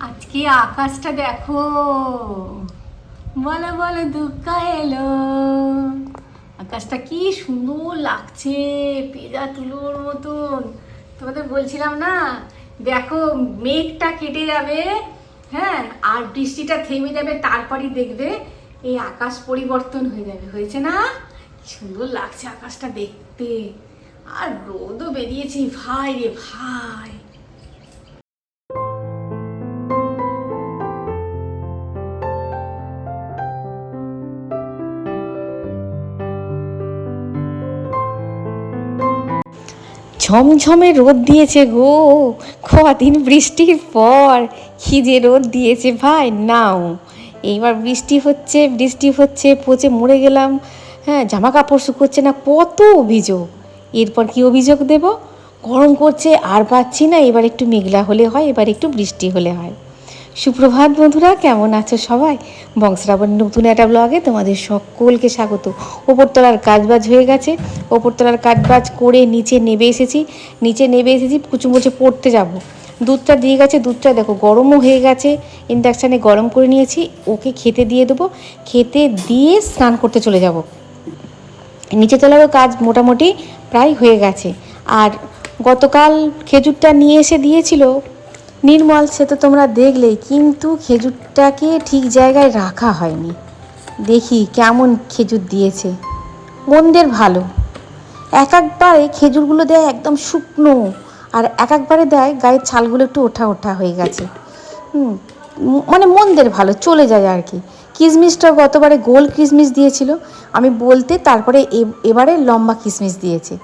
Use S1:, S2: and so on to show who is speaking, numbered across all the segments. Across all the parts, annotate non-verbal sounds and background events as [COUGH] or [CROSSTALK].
S1: আজকে আকাশটা দেখো। বলো বলো, দুঃখ এলো। আকাশটা কি সুন্দর লাগছে, পেজা তুলোর মতন। তোমাদের বলছিলাম না, দেখো মেঘটা কেটে যাবে হ্যাঁ আর বৃষ্টিটা থেমে যাবে, তারপরই দেখবে এই আকাশ পরিবর্তন হয়ে যাবে। হয়েছে না? সুন্দর লাগছে আকাশটা দেখতে। আর রোদও বেরিয়েছে, ভাই রে ভাই। ঝমঝমে রোদ দিয়েছে গো। কদিন বৃষ্টির পর কি যে রোদ দিয়েছে ভাই, নাও। এইবার বৃষ্টি হচ্ছে বৃষ্টি হচ্ছে, পচে মরে গেলাম। হ্যাঁ জামা কাপড় শুকোচ্ছে না, কত অভিযোগ। এরপর কি অভিযোগ দেব? গরম করছে আর পাচ্ছি না, এবার একটু মেঘলা হলে হয়, এবার একটু বৃষ্টি হলে হয়। সুপ্রভাত বন্ধুরা, কেমন আছো সবাই? বংশরাবণ নতুন একটা ব্লগে তোমাদের সকলকে স্বাগত। ওপরতলার কাজবাজ হয়ে গেছে। ওপরতলার কাজবাজ করে নিচে নেবে এসেছি। নিচে নেবে এসেছি কুচুমুচে পড়তে যাব। দুধটা দিয়ে গেছে, দুধটা দেখো গরমও হয়ে গেছে। ইন্ডাকশানে গরম করে নিয়েছি, ওকে খেতে দিয়ে দেবো। খেতে দিয়ে স্নান করতে চলে যাব। নিচে তোলারও কাজ মোটামুটি প্রায় হয়ে গেছে। আর গতকাল খেজুরটা নিয়ে এসে দিয়েছিল নির্মল, সে তো তোমরা দেখলেই, কিন্তু খেজুরটাকে ঠিক জায়গায় রাখা হয়নি। দেখি কেমন খেজুর দিয়েছে। মন্দের ভালো। এক একবারে খেজুরগুলো দেয় একদম শুকনো, আর এক একবারে দেয় গায়ের ছালগুলো একটু ওঠা ওঠা হয়ে গেছে। মানে মন্দের ভালো, চলে যায় আর কি। কিশমিশটা গতবারে গোল কিশমিশ দিয়েছিল। আমি বলতে তারপরে এবারে লম্বা কিশমিশ দিয়েছে।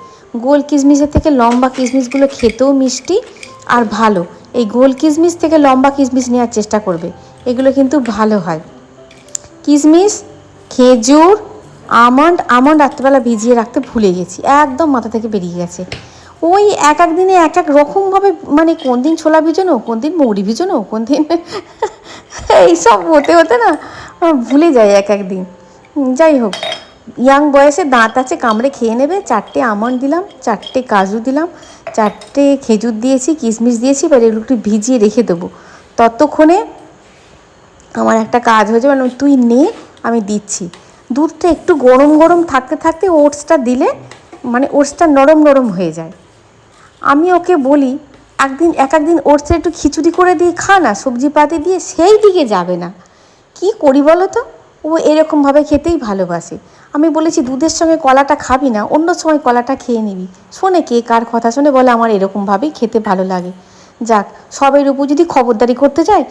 S1: গোল কিশমিশের থেকে লম্বা কিশমিশগুলো খেতেও মিষ্টি আর ভালো। এই গোল কিশমিশ থেকে লম্বা কিশমিশ নেওয়ার চেষ্টা করবে। এগুলো কিন্তু ভালো হয়। কিশমিশ খেজুর, আমন্ড আমন্ড রাত্রেবেলা ভিজিয়ে রাখতে ভুলে গেছি। একদম মাথা থেকে বেরিয়ে গেছে। ওই এক এক দিনে এক এক রকমভাবে মানে কোন দিন ছোলা ভিজানো, কোন দিন মৌরি ভিজানো, কোন দিন [LAUGHS] এইসব হতে হতে না ভুলে যায় এক এক দিন। যাই হোক, ইয়াং বয়সে দাঁত আছে, কামড়ে খেয়ে নেবে। চারটে আমন্ড দিলাম, চারটে কাজু দিলাম। চারটে খেজুর দিয়েছি, কিশমিশ দিয়েছি, এবার এগুলো একটু ভিজিয়ে রেখে দেবো। ততক্ষণে আমার একটা কাজ হয়েছে মানে তুই নে, আমি দিচ্ছি। দুধটা একটু গরম গরম থাকতে থাকতে ওটসটা দিলে মানে ওটসটা নরম নরম হয়ে যায়। আমি ওকে বলি, একদিন, এক একদিন ওটসে একটু খিচুড়ি করে দিয়ে খা না সবজি পাতি দিয়ে সেই দিকে যাবে না। কি করি বলো তো? ও এরকমভাবে খেতেই ভালোবাসে। আমি বলেছি, দুধের সঙ্গে কলাটা খাবি না, অন্য সময় কলাটা খেয়ে নিবি। শোনে কে কার কথা শুনে, বলে আমার এরকমভাবেই খেতে ভালো লাগে। যাক সবের উপর যদি খবরদারি করতে যায়,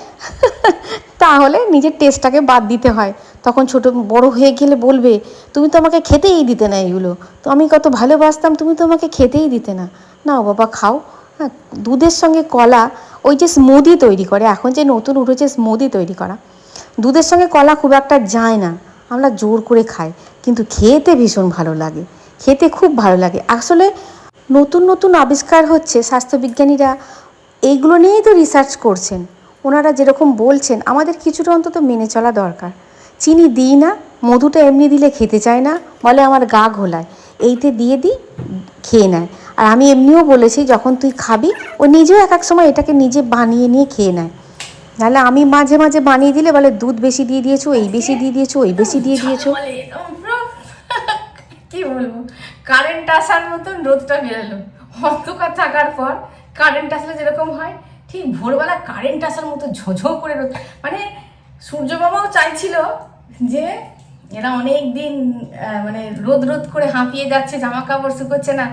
S1: [LAUGHS] তাহলে নিজের টেস্টটাকে বাদ দিতে হয়। তখন ছোট বড় হয়ে গেলে বলবে, তুমি তো আমাকে খেতেই দিতে না এগুলো। তো আমি কত ভালোবাসতাম, তুমি তো আমাকে খেতেই দিতে না। নাও বাবা, খাও। হ্যাঁ দুধের সঙ্গে কলা, ওই যে স্মুদি তৈরি করে, এখন যে নতুন উঠেছে স্মুদি তৈরি করা। দুধের সঙ্গে কলা খুব একটা যায় না। আমরা জোর করে খাই, কিন্তু খেতে ভীষণ ভালো লাগে। খেতে খুব ভালো লাগে। আসলে নতুন নতুন আবিষ্কার হচ্ছে স্বাস্থ্যবিজ্ঞানীরা এইগুলো নিয়েই তো রিসার্চ করছেন। ওনারা যেরকম বলছেন, আমাদের কিছুটা অন্তত মেনে চলা দরকার। চিনি দিই না, মধুটা এমনি দিলে খেতে চায় না, বলে আমার গা ঘোলায়। এইতে দিয়ে দিই, খেয়ে নেয়। আর আমি এমনিও বলেছি, যখন তুই খাবি, ও নিজেও এক এক সময় এটাকে নিজে বানিয়ে নিয়ে খেয়ে নেয়। নাহলে আমি মাঝে মাঝে বানিয়ে দিলে বলে দুধ বেশি দিয়ে দিয়েছ, এই বেশি দিয়ে দিয়েছ ওই বেশি দিয়ে দিয়েছ।
S2: কি বলব? কারেন্ট আসার মতন রোদটা বেরোলো। অন্ধকার থাকার পর কারেন্ট আসলে যেরকম হয়, ঠিক ভোরবেলা কারেন্ট আসার মতো ঝোঝো করে রোদ। মানে সূর্য বাবাও চাইছিল যে এরা অনেক দিন মানে রোদ রোদ করে হাঁপিয়ে যাচ্ছে জামা কাপড় শুকোচ্ছে না,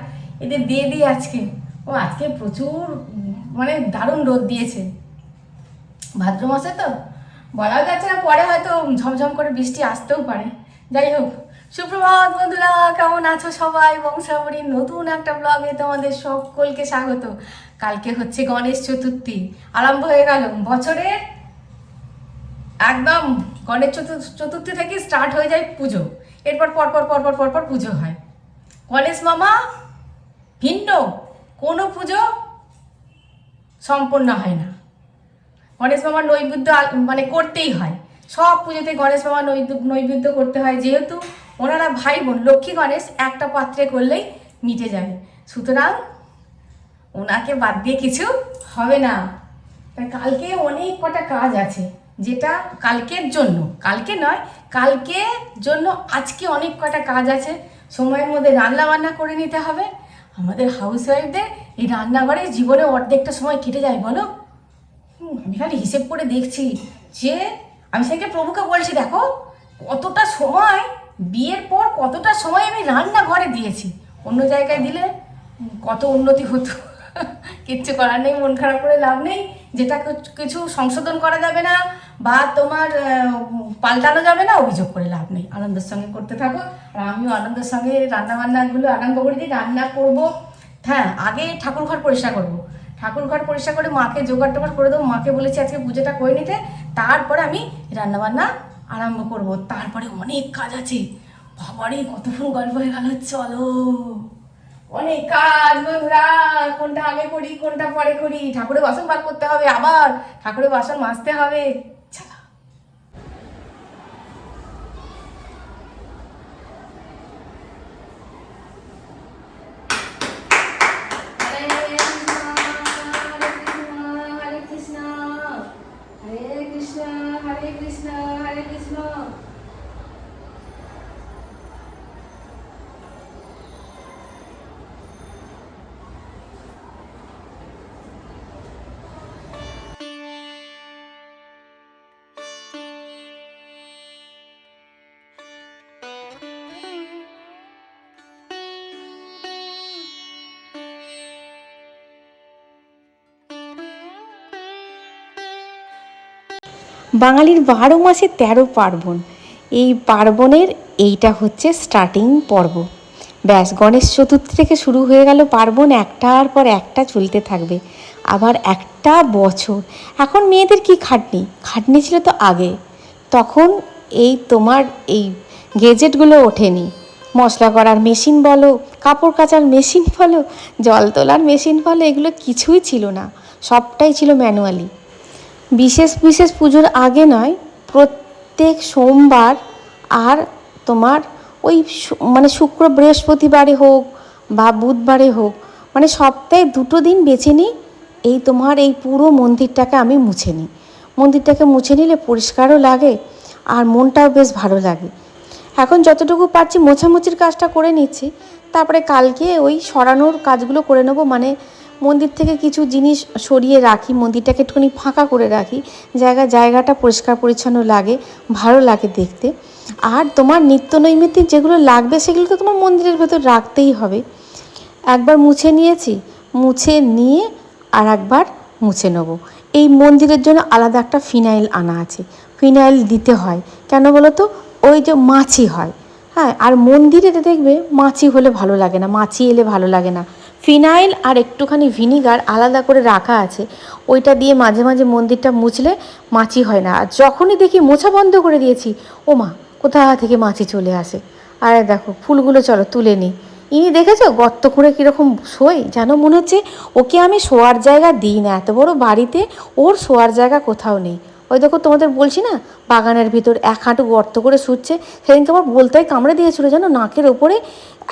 S2: এদের দিয়ে দিই আজকে। ও আজকে প্রচুর মানে দারুণ রোদ দিয়েছে। ভাদ্র তো? বলা যাচ্ছে না, পরে হয়তো ঝমঝম করে বৃষ্টি আসতেও পারে। যাই হোক, সুপ্রভাত বন্ধুরা, কেমন আছো সবাই? বংশাবলীর নতুন একটা ব্লগে তোমাদের সকলকে স্বাগত। কালকে হচ্ছে গণেশ চতুর্থী, আরম্ভ হয়ে গেল। বছরের একদম গণেশ চতুর্থী থেকে স্টার্ট হয়ে যায় পুজো। এরপর পরপর পরপর পরপর পুজো হয়। গণেশ মামা, ভিন্ন। কোনো পুজো সম্পন্ন হয় না। গণেশ মামার নৈবেদ্য মানে করতেই হয়। সব পুজোতে গণেশ মামার নৈবেদ্য করতে হয় যেহেতু ওনারা ভাই বোন লক্ষ্মী গণেশ একটা পাত্রে করলেই মিটে যাবে। সুতরাং ওনাকে বাদ দিয়ে কিছু হবে না। তাই কালকে অনেক কটা কাজ আছে যেটা কালকের জন্য, কালকে নয় কালকে জন্য আজকে অনেক কটা কাজ আছে। সময়ের মধ্যে রান্না বান্না করে নিতে হবে। আমাদের হাউস ওয়াইফদের এই রান্নাঘরে জীবনে অর্ধেকটা সময় কেটে যায়, বলো? আমি খালি হিসেব করে দেখছি যে আমি সেদিকে প্রভুকে বলছি, দেখো, কতটা সময়, বিয়ের পর কতটা সময় আমি রান্নাঘরে দিয়েছি। অন্য জায়গায় দিলে কত উন্নতি হতো। কিচ্ছু করার নেই, মন খারাপ করে লাভ নেই। যেটা কিছু- সংশোধন করা যাবে না বা তোমার পাল্টানো যাবে না, অভিযোগ করে লাভ নেই। আনন্দের সঙ্গে করতে থাকো। আর আমিও আনন্দের সঙ্গে রান্না বান্নাগুলো আরম্ভ করে দিই রান্না করব। হ্যাঁ আগে ঠাকুর ঘর পরিষ্কার করব। ঠাকুর ঘর পরিষ্কার করে মাকে জোগাড় টোগাড় করে দেবো। মাকে বলেছি আজকে পুজোটা করে নিতে। তারপরে আমি রান্নাবান্না আরম্ভ করব। তারপরে অনেক কাজ আছে। বাবারে, কতক্ষণ গল্প হয়ে গেল? চলো। অনেক কাজ, বন্ধুরা। কোনটা আগে করি, কোনটা পরে করি? ঠাকুরের বাসন বার করতে হবে আবার। ঠাকুরের বাসন মাজতে হবে।
S1: বাঙালির বারো মাসে তেরো পার্বণ। এই পার্বণের এইটা হচ্ছে স্টার্টিং পর্ব। ব্যাস, গণেশ চতুর্থী থেকে শুরু হয়ে গেল পার্বণ, একটার পর একটা চলতে থাকবে। আবার একটা বছর। এখন মেয়েদের কি খাটনি? খাটনি ছিল তো আগে। তখন এই তোমার এই গেজেটগুলো ওঠেনি। মশলা করার মেশিন বলো, কাপড় কাচার মেশিন বলো, জল তোলার মেশিন বলো, এগুলো কিছুই ছিল না। সবটাই ছিল ম্যানুয়ালি বিশেষ বিশেষ পুজোর আগে নয়, প্রত্যেক সোমবার আর তোমার ওই মানে শুক্র বৃহস্পতিবারে হোক বা বুধবারে হোক মানে সপ্তাহে দুটো দিন বেছে নিই, এই তোমার এই পুরো মন্দিরটাকে আমি মুছে নিই। মন্দিরটাকে মুছে নিলে পরিষ্কারও লাগে আর মনটাও বেশ ভালো লাগে। এখন যতটুকু পারছি মোছামুছির কাজটা করে নিচ্ছি, তারপরে কালকে ওই সরানোর কাজগুলো করে নেব মানে মন্দির থেকে কিছু জিনিস সরিয়ে রাখি, মন্দিরটাকে একটুখানি ফাঁকা করে রাখি, জায়গা, জায়গাটা পরিষ্কার পরিচ্ছন্ন লাগে, ভালো লাগে দেখতে। আর তোমার নিত্য নৈমিত্তিক যেগুলো লাগবে সেগুলো তো তোমার মন্দিরের ভেতর রাখতেই হবে। একবার মুছে নিয়েছি, মুছে নিয়ে আর একবার মুছে নেব। এই মন্দিরের জন্য আলাদা একটা ফিনাইল আনা আছে। ফিনাইল দিতে হয়। কেন বলো তো ওই যে মাছি হয়। হ্যাঁ আর মন্দিরে দেখবে মাছি হলে ভালো লাগে না, মাছি এলে ভালো লাগে না। ফিনাইল আর একটুখানি ভিনিগার আলাদা করে রাখা আছে। ওইটা দিয়ে মাঝে মাঝে মন্দিরটা মুছলে মাছি হয় না। আর যখনই দেখি মোছা বন্ধ করে দিয়েছি ও মা কোথা থেকে মাছি চলে আসে? আর দেখো, ফুলগুলো চলো তুলে নিই। ইনি দেখেছ গর্ত করে কীরকম শোয়? যেন মনে হচ্ছে ওকে আমি শোয়ার জায়গা দিই না। এত বড় বাড়িতে ওর শোয়ার জায়গা কোথাও নেই। ওই দেখো তোমাদের বলছি না বাগানের ভিতর এক হাঁটু গর্ত করে শুচ্ছে সেদিনকে আমার বলতেই কামড়ে দিয়েছিল জানো নাকের ওপরে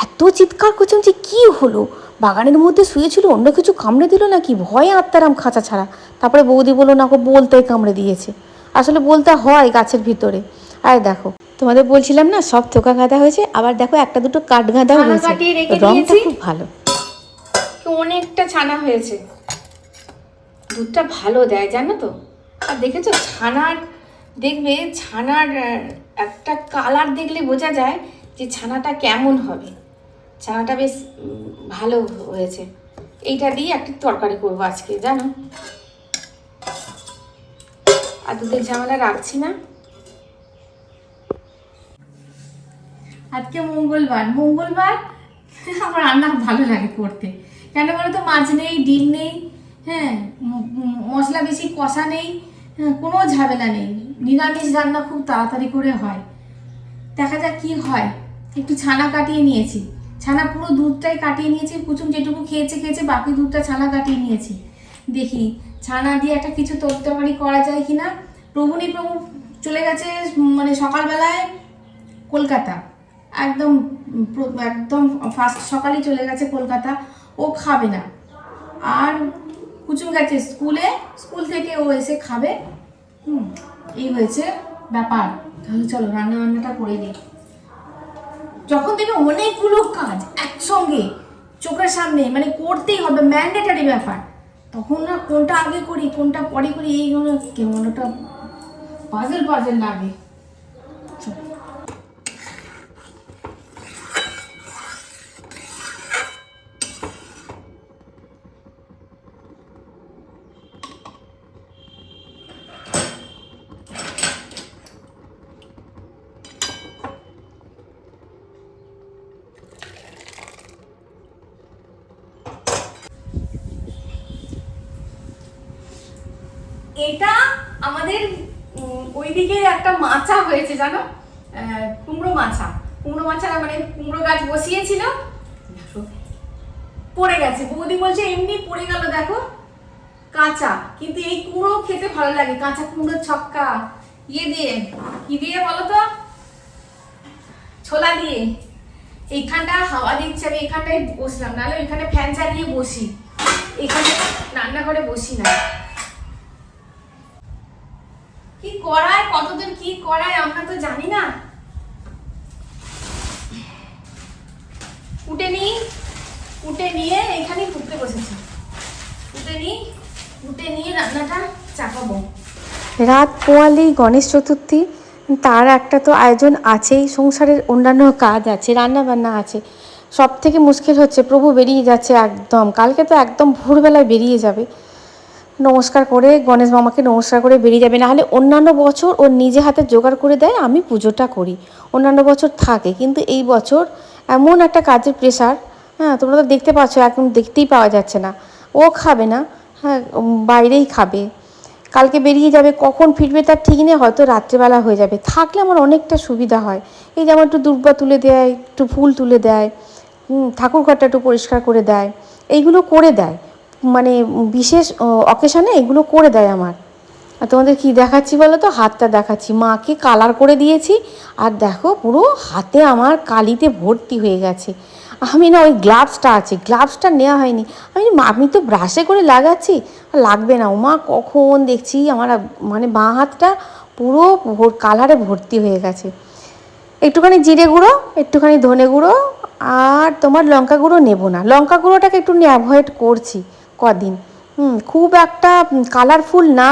S1: এত চিৎকার করছিলাম যে কী হলো? বাগানের মধ্যে শুয়েছিল অন্য কিছু কামড়ে দিল নাকি? ভয়ে আত্মারাম খাঁচা ছাড়া। তারপরে বৌদি বলল না ওকে বলতেই কামড়ে দিয়েছে। আসলে বলতে হয় গাছের ভিতরে। আর দেখো তোমাদের বলছিলাম না সব থোকা গাঁদা হয়েছে আবার দেখো একটা দুটো কাঠ গাঁদাও হয়েছে। রংটা খুব ভালো।
S2: অনেকটা ছানা হয়েছে। দুধটা ভালো দেয় জানো তো? আর দেখেছ, ছানার, দেখবে ছানার একটা কালার দেখলে বোঝা যায় যে ছানাটা কেমন হবে। ছানাটা বেশ ভালো হয়েছে। এইটা দিয়ে একটা তরকারি করব আজকে, জানো? আর দুধের ঝামেলা রাখছি না। আজকে মঙ্গলবার মঙ্গলবার আমার রান্না ভালো লাগে করতে। কেন বলো তো মাছ নেই, ডিম নেই হ্যাঁ মশলা বেশি, কষা নেই। হ্যাঁ কোনো ঝামেলা নেই। নিরামিষ রান্না খুব তাড়াতাড়ি করে হয়। দেখা যাক কি হয়। একটু ছানা কাটিয়ে নিয়েছি। ছানা পুরো দুধটাই কাটিয়ে নিয়েছি। কুচুম যেটুকু খেয়েছে খেয়েছে, বাকি দুধটা ছানা কাটিয়ে নিয়েছি। দেখি, ছানা দিয়ে একটা কিছু তরকারি করা যায় কি না প্রভুনি প্রভু চলে গেছে মানে সকালবেলায় কলকাতা। একদম একদম ফার্স্ট সকালেই চলে গেছে কলকাতা। ও খাবে না। আর কুচুম গেছে, স্কুলে, স্কুল থেকে ও এসে খাবে। হুম, এই হয়েছে ব্যাপার। তাহলে চলো রান্না বান্নাটা করে নিই। যখন দেখবে অনেকগুলো কাজ একসঙ্গে চোখের সামনে মানে করতেই হবে ম্যান্ডেটারি ব্যাপার, তখন না কোনটা আগে করি, কোনটা পরে করি এইগুলো কেমন ওটা পাজল পাজেল লাগে চলো। এটা আমাদের ওইদিকে একটা মাচা হয়েছে, জানো? কুমড়ো মাছা। কুমড়ো মাছা মানে কুমড়ো গাছ বসিয়েছিল। পড়ে গেছে। বৌদি বলছে, এমনি পড়ে গেল, দেখো। কাঁচা। কিন্তু এই কুমড়ো খেতে ভালো লাগে। কাঁচা কুমড়ো ছক্কা। ইয়ে দিয়ে, কি দিয়ে বলো তো? ছোলা দিয়ে। এইখানটা হাওয়া দিচ্ছে। আমি এখানটায় বসলাম। নাহলে এখানে ফ্যান চালিয়ে বসি। এখানে রান্নাঘরে বসি না। কি করায় কতদূর কি করায় আমরা তো জানি না। উঠে নি, উঠে নিয়ে এখানে ফুটতে বসেছি। উঠে নি, উঠে নিয়ে রান্নাটা চাপাবো।
S1: রাত পোয়ালেই গণেশ চতুর্থী, তার একটা তো আয়োজন আছেই, সংসারের অন্যান্য কাজ আছে রান্না বান্না আছে। সব থেকে মুশকিল হচ্ছে, প্রভু বেরিয়ে যাচ্ছে একদম, কালকে তো একদম ভোরবেলায় বেরিয়ে যাবে। নমস্কার করে, গণেশ মামাকে নমস্কার করে বেরিয়ে যাবে। নাহলে অন্যান্য বছর ও নিজে হাতে জোগাড় করে দেয়, আমি পুজোটা করি। অন্যান্য বছর থাকে, কিন্তু এই বছর এমন একটা কাজের প্রেশার হ্যাঁ তোমরা তো দেখতে পাচ্ছ এখন দেখতেই পাওয়া যাচ্ছে না। ও খাবে না হ্যাঁ বাইরেই খাবে। কালকে বেরিয়ে যাবে, কখন ফিরবে তার ঠিক নেই, হয়তো রাত্রেবেলা হয়ে যাবে। থাকলে আমার অনেকটা সুবিধা হয়। এই যেমন একটু দুর্বা তুলে দেয়, একটু ফুল তুলে দেয় ঠাকুর ঘরটা একটু পরিষ্কার করে দেয়, এইগুলো করে দেয়। মানে বিশেষ অকেশনে এগুলো করে দেয় আমার। আর তোমাদের কি দেখাচ্ছি বলো তো? হাতটা দেখাচ্ছি। মাকে কালার করে দিয়েছি। আর দেখো, পুরো হাতে আমার কালিতে ভর্তি হয়ে গেছে। আমি না, ওই গ্লাভসটা আছে। গ্লাভসটা নেওয়া হয়নি। আমি আমি তো ব্রাশে করে লাগাচ্ছি? লাগবে না। মা কখন দেখছি আমার মানে বাঁ হাতটা পুরো কালারে ভর্তি হয়ে গেছে। একটুখানি জিরে গুঁড়ো, একটুখানি ধনে গুঁড়ো, আর তোমার লঙ্কা গুঁড়ো নেব না। লঙ্কা গুঁড়োটাকে একটু অ্যাভয়েড করছি। কদিন। খুব একটা কালারফুল না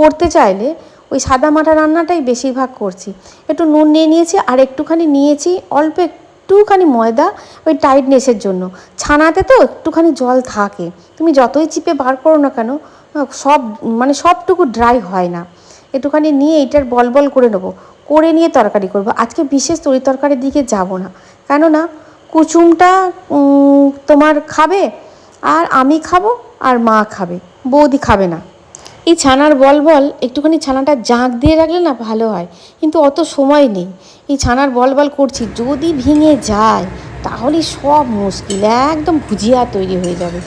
S1: করতে চাইলে ওই সাদা মাটা রান্নাটাই বেশিরভাগ করছি। একটু নুন নিয়ে নিয়েছি আর একটুখানি নিয়েছি অল্প একটুখানি ময়দা ওই টাইটনেসের জন্য। ছানাতে তো একটুখানি জল থাকে। তুমি যতই চিপে বার করো না কেন, সব মানে সবটুকু ড্রাই হয় না। একটুখানি নিয়ে এটার বল বল করে নেব, করে নিয়ে তরকারি করব। আজকে বিশেষ তরি তরকারির দিকে যাব না। কেননা কুচুমটা তোমার খাবে আর আমি খাব আর মা খাবে, বৌদি খাবে না। এই ছানার বল বল, একটুখানি ছানাটা জাঁক দিয়ে রাখলে না ভালো হয়, কিন্তু অত সময় নেই। এই ছানার বল বল করছি, যদি ভেঙে যায়, তাহলে সব মুশকিল, একদম ভুজিয়া তৈরি হয়ে যাবে।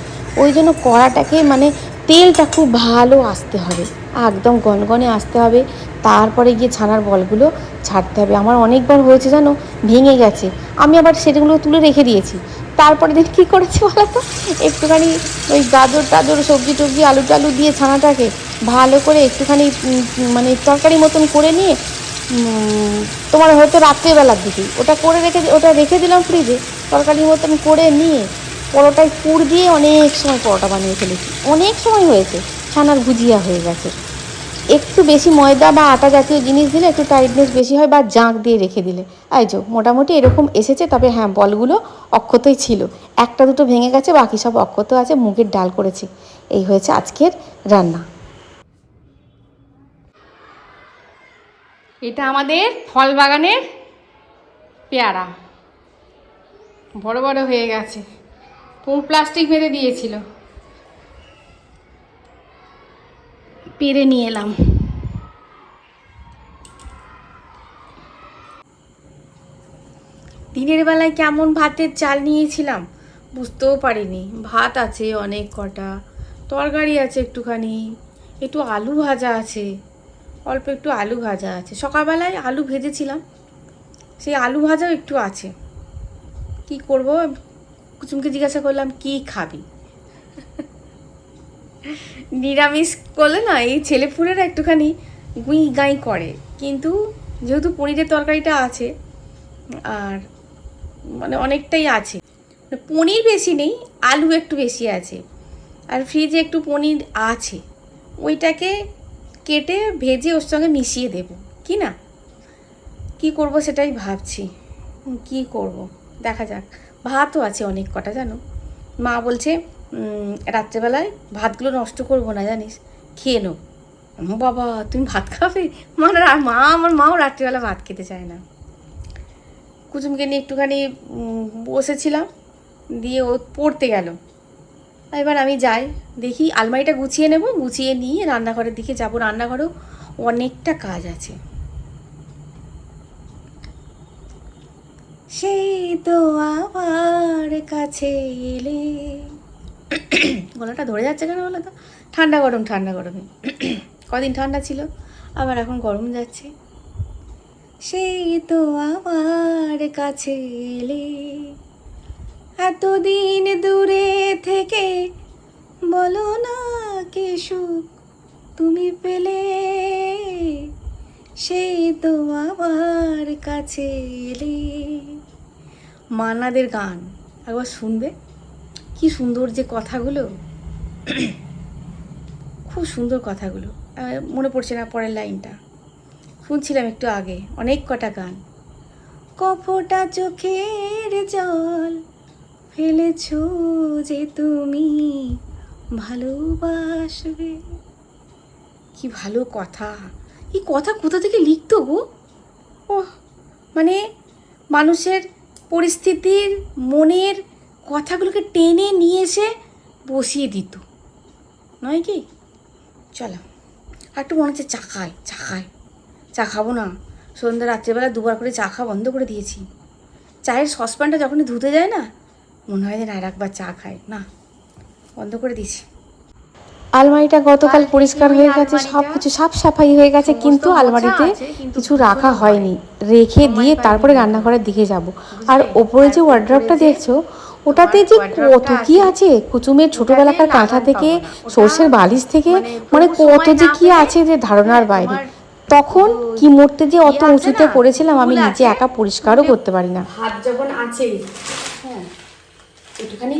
S1: ওই জন্য কড়াটাকে মানে তেলটা খুব ভালো আসতে হবে, একদম গনগনে আসতে হবে তারপরে গিয়ে ছানার বলগুলো ছাড়তে হবে। আমার অনেকবার হয়েছে জানো, ভেঙে গেছে। আমি আবার সেগুলো তুলে রেখে দিয়েছি। তারপরে দিন কী করেছি বলো তো একটুখানি ওই গাজর টাজর, সবজি টবজি, আলু টালু দিয়ে ছানাটাকে ভালো করে একটুখানি মানে তরকারি মতন করে নিয়ে তোমার হয়তো রাত্রেবেলার দিকে। ওটা করে রেখে, ওটা রেখে দিলাম ফ্রিজে তরকারি মতন করে নিয়ে পরোটায় পুর দিয়ে অনেক সময় পরোটা বানিয়ে ফেলেছি। অনেক সময় হয়েছে, ছানার ভুজিয়া হয়ে গেছে। একটু বেশি ময়দা বা আটা জাতীয় জিনিস দিলে একটু টাইটনেস বেশি হয় বা জাঁক দিয়ে রেখে দিলে। যো, মোটামুটি এরকম এসেছে, তবে হ্যাঁ বলগুলো অক্ষতই ছিল। একটা দুটো ভেঙে গেছে, বাকি সব অক্ষত আছে, মুগের ডাল করেছি। এই হয়েছে আজকের রান্না।
S2: এটা আমাদের ফল বাগানের পেয়ারা। বড় বড় হয়ে গেছে। পুরো প্লাস্টিক বেঁধে দিয়েছিল। পেরে নিয়ে এলাম।
S1: দিনের বেলায় কেমন ভাতের চাল নিয়েছিলাম বুঝতেও পারিনি। ভাত আছে অনেক কটা, তরকারি আছে একটুখানি, একটু আলু ভাজা আছে, অল্প একটু আলু ভাজা আছে। সকালবেলায় আলু ভেজেছিলাম, সেই আলু ভাজাও একটু আছে। কি করব? কুচুমকে জিজ্ঞাসা করলাম, কি খাবি? নিরামিষ করলে না এই ছেলেপুলেরা একটুখানি গুঁই গাঁই করে। কিন্তু যেহেতু পনিরের তরকারিটা আছে, আর মানে অনেকটাই আছে। পনির বেশি নেই, আলু একটু বেশি আছে। আর ফ্রিজে একটু পনির আছে। ওইটাকে কেটে ভেজে ওর সঙ্গে মিশিয়ে দেব। কি না? কি করব সেটাই ভাবছি। কি করব? দেখা যাক। ভাতও আছে অনেক কটা, জানো? মা বলছে রাত্রেবেলায় ভাতগুলো নষ্ট করব না, জানিস? খেয়ে নো বাবা, তুমি ভাত খাবে? মানে মা, আমার মাও রাত্রিবেলা ভাত খেতে চায় না। কুচুমকে নিয়ে একটুখানি বসেছিলাম, দিয়ে ও পড়তে গেল। এবার আমি যাই, দেখি আলমারিটা গুছিয়ে নেব, গুছিয়ে নিয়ে রান্নাঘরের দিকে যাব। রান্নাঘরেও অনেকটা কাজ আছে। সেই তো আমার কাছে এলে। গলাটা ধরে যাচ্ছে কেন বলো তো? ঠান্ডা গরম, ঠান্ডা গরমে। কদিন ঠান্ডা ছিল, আবার এখন গরম যাচ্ছে। সেই তো আমার কাছে এলে। এতদিন দূরে থেকে বলো না কে সুখ তুমি পেলে। সেই তো আমার কাছে এলে। মান্নাদের গান একবার শুনবে? কি সুন্দর যে কথাগুলো। খুব সুন্দর কথাগুলো। মনে পড়ছে না পরের লাইনটা। শুনছিলাম একটু আগে, অনেক কটা গান। কপটা চোখের জল ফেলেছ যে তুমি ভালোবাসবে। কি ভালো কথা। এই কথা কোথা থেকে লিখতো গো? ও মানে মানুষের পরিস্থিতির, মনের কথাগুলোকে টেনে নিয়ে এসে বসিয়ে দিত। নয় কি? চলো আর একটু মনে হচ্ছে চা খাই চা খাই। চা খাব না। সন্ধ্যা রাত্রেবেলা দুবার করে চা খাওয়া বন্ধ করে দিয়েছি। চায়ের সসপ্যানটা যখনই ধুতে যায় না মনে হয় যেন আর একবার চা খায় না বন্ধ করে দিয়েছি। আলমারিটা গতকাল পরিষ্কার হয়ে গেছে সব কিছু সাফ সাফাই হয়ে গেছে কিন্তু আলমারিতে কিছু রাখা হয়নি। রেখে দিয়ে তারপরে রান্নাঘরের দিকে যাব। আর ওপরে যে ওয়ার্ড্রপটা দেখছ ওটাতে যে কত কি আছে? কুচুমের ছোটবেলাকার কাঁথা থেকে সর্ষের বালিশ থেকে মানে কত যে কি আছে যে ধারণার বাইরে? তখন কি মরতে যে অত উঁচুতে করেছিলাম আমি নিজে একা পরিষ্কারও করতে পারি না। ভাত যখন আছে হ্যাঁ একটুখানি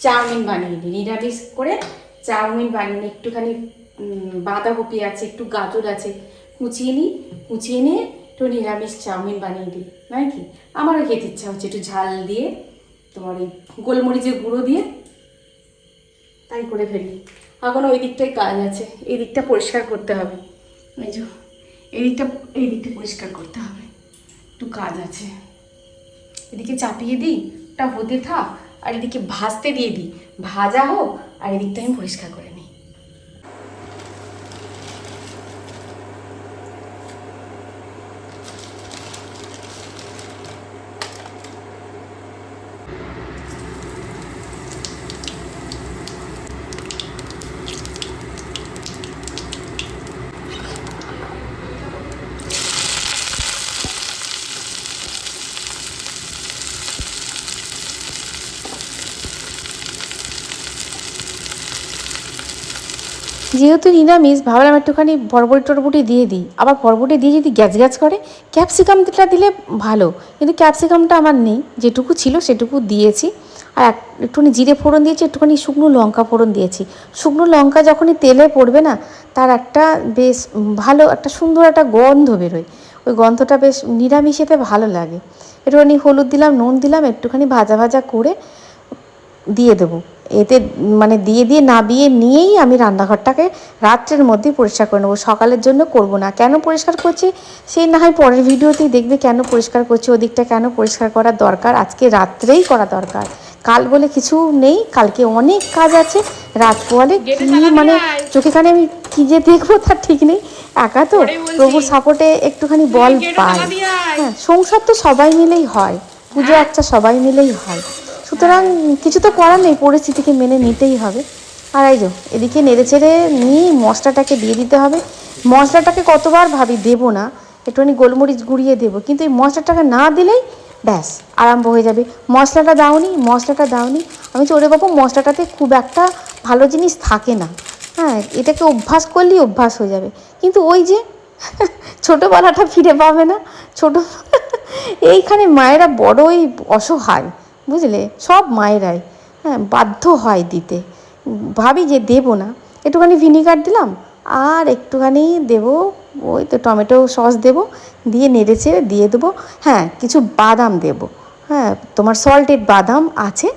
S1: চাউমিন বানিয়ে নিই নিরামিষ করে চাউমিন বানিয়ে নিই। একটুখানি বাঁধাকপি আছে একটু গাজর আছে কুচিয়ে নিই কুচিয়ে নিয়ে একটু নিরামিষ চাউমিন বানিয়ে দিই। নয় কি? আমারও খেতে ইচ্ছা হচ্ছে একটু ঝাল দিয়ে তোমার এই গোলমরিচের গুঁড়ো দিয়ে তাই করে ফেলি। এখন ওই দিকটাই কাজ আছে, এই দিকটা পরিষ্কার করতে হবে। এই যে, এই দিকটা এই দিকটা পরিষ্কার করতে হবে। একটু কাজ আছে। এদিকে চাপিয়ে দিই, ওটা হতে থাক, আর এদিকে ভাজতে দিয়ে দিই। ভাজা হোক, আর এদিকটা আমি পরিষ্কার করে নিই যেহেতু নিরামিষ ভাবলাম একটুখানি বরবটি টরবটি দিয়ে দিই। আবার বরবটি দিয়ে যদি গ্যাস গ্যাস করে, ক্যাপসিকামটা দিলে ভালো। কিন্তু ক্যাপসিকামটা আমার নেই, যেটুকু ছিল সেটুকু দিয়েছি। আর এক- একটুখানি জিরে ফোড়ন দিয়েছি, একটুখানি শুকনো লঙ্কা ফোড়ন দিয়েছি। শুকনো লঙ্কা যখনই তেলে পড়বে না, তার একটা বেশ ভালো, একটা সুন্দর একটা গন্ধ বেরোয়। ওই গন্ধটা বেশ নিরামিষেতে ভালো লাগে। একটুখানি হলুদ দিলাম, নুন দিলাম, একটুখানি ভাজা ভাজা করে দিয়ে দেবো। এতে মানে দিয়ে দিয়ে না নাবিয়ে নিয়েই আমি রান্নাঘরটাকে রাত্রের মধ্যেই পরিষ্কার করে নেব সকালের জন্য করব না। কেন পরিষ্কার করছি? সেই না হয় পরের ভিডিওতেই দেখবে কেন পরিষ্কার করছি ওদিকটা কেন পরিষ্কার করার দরকার? আজকে রাত্রেই করা দরকার। কাল বলে কিছু নেই কালকে অনেক কাজ আছে রাত পোয়ালে কি মানে চোখে কানে আমি কি যে দেখব তার ঠিক নেই। একা তো প্রভুর সাপোর্টে একটুখানি বল পাই। হ্যাঁ সংসার তো সবাই মিলেই হয় পুজো একটা সবাই মিলেই হয়। সুতরাং কিছু তো করার নেই, পরিস্থিতিকে মেনে নিতেই হবে। আর এই যো, এদিকে নেড়ে ছেড়ে নিয়ে মশলাটাকে দিয়ে দিতে হবে। মশলাটাকে কতবার ভাবি দেবো না, একটুখানি গোলমরিচ গুঁড়িয়ে দেবো, কিন্তু এই মশলাটাকে না দিলেই ব্যাস, আরম্ভ হয়ে যাবে। মশলাটা দাওনি মশলাটা দাওনি। আমি ওরে বাবু মশলাটাতে খুব একটা ভালো জিনিস থাকে না। হ্যাঁ এটাকে অভ্যাস করলেই অভ্যাস হয়ে যাবে। কিন্তু ওই যে, ছোটোবেলাটা ফিরে পাবে না। ছোটো, এইখানে মায়েরা বড়ই অসহায়। বুঝলে? সব মায়েরাই। হ্যাঁ বাধ্য হয় দিতে। ভাবি যে দেবো না, একটুখানি ভিনিগার দিলাম, আর একটুখানি দেবো, ওই তো টমেটো সস দেবো, দিয়ে নেড়ে চেড়ে দিয়ে দেবো হ্যাঁ কিছু বাদাম দেবো। হ্যাঁ তোমার সল্টেড বাদাম আছে,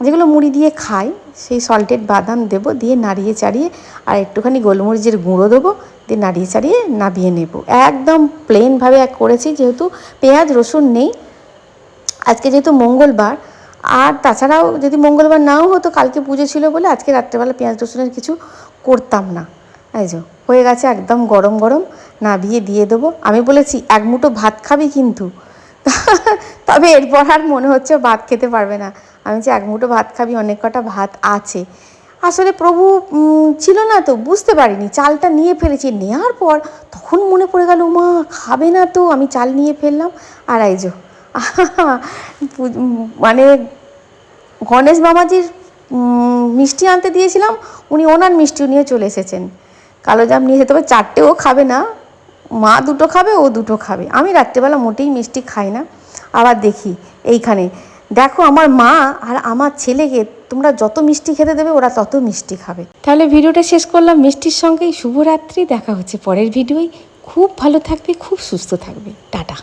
S1: যেগুলো মুড়ি দিয়ে খাই, সেই সল্টেড বাদাম দেবো, দিয়ে নাড়িয়ে চাড়িয়ে, আর একটুখানি গোলমরিচের গুঁড়ো দেবো, দিয়ে নাড়িয়ে চাড়িয়ে নাবিয়ে নেব। একদম প্লেনভাবে এক করেছি, যেহেতু পেঁয়াজ রসুন নেই, আজকে যেহেতু মঙ্গলবার আর তাছাড়াও যদি মঙ্গলবার নাও হতো কালকে পুজো ছিল বলে আজকে রাত্রেবেলা পেঁয়াজ রসুনের কিছু করতাম না। এই যে হয়ে গেছে একদম গরম গরম নাবিয়ে দিয়ে দেবো। আমি বলেছি এক মুঠো ভাত খাবি কিন্তু। [LAUGHS] তবে এরপর আর মনে হচ্ছে ভাত খেতে পারবে না। আমি যে এক মুঠো ভাত খাবি অনেক কটা ভাত আছে। আসলে প্রভু ছিল না তো বুঝতে পারিনি। চালটা নিয়ে ফেলেছি নেওয়ার পর তখন মনে পড়ে গেল মা খাবে না তো। আমি চাল নিয়ে ফেললাম আর উম, মানে গণেশ বাবাজির মিষ্টি আনতে দিয়েছিলাম, উনি ওনার মিষ্টিও নিয়ে চলে এসেছেন। কালো জাম নিয়ে যেতে হবে, চারটেও খাবে না। মা দুটো খাবে, ও দুটো খাবে। আমি রাত্রেবেলা মোটেই মিষ্টি খাই না। আবার দেখি, এইখানে। দেখো আমার মা আর আমার ছেলেকে, তোমরা যত মিষ্টি খেতে দেবে, ওরা তত মিষ্টি খাবে। তাহলে ভিডিওটা শেষ করলাম। মিষ্টির সঙ্গেই শুভরাত্রি। দেখা হচ্ছে পরের ভিডিওয়। খুব ভালো থাকবে, খুব সুস্থ থাকবে। টাটা।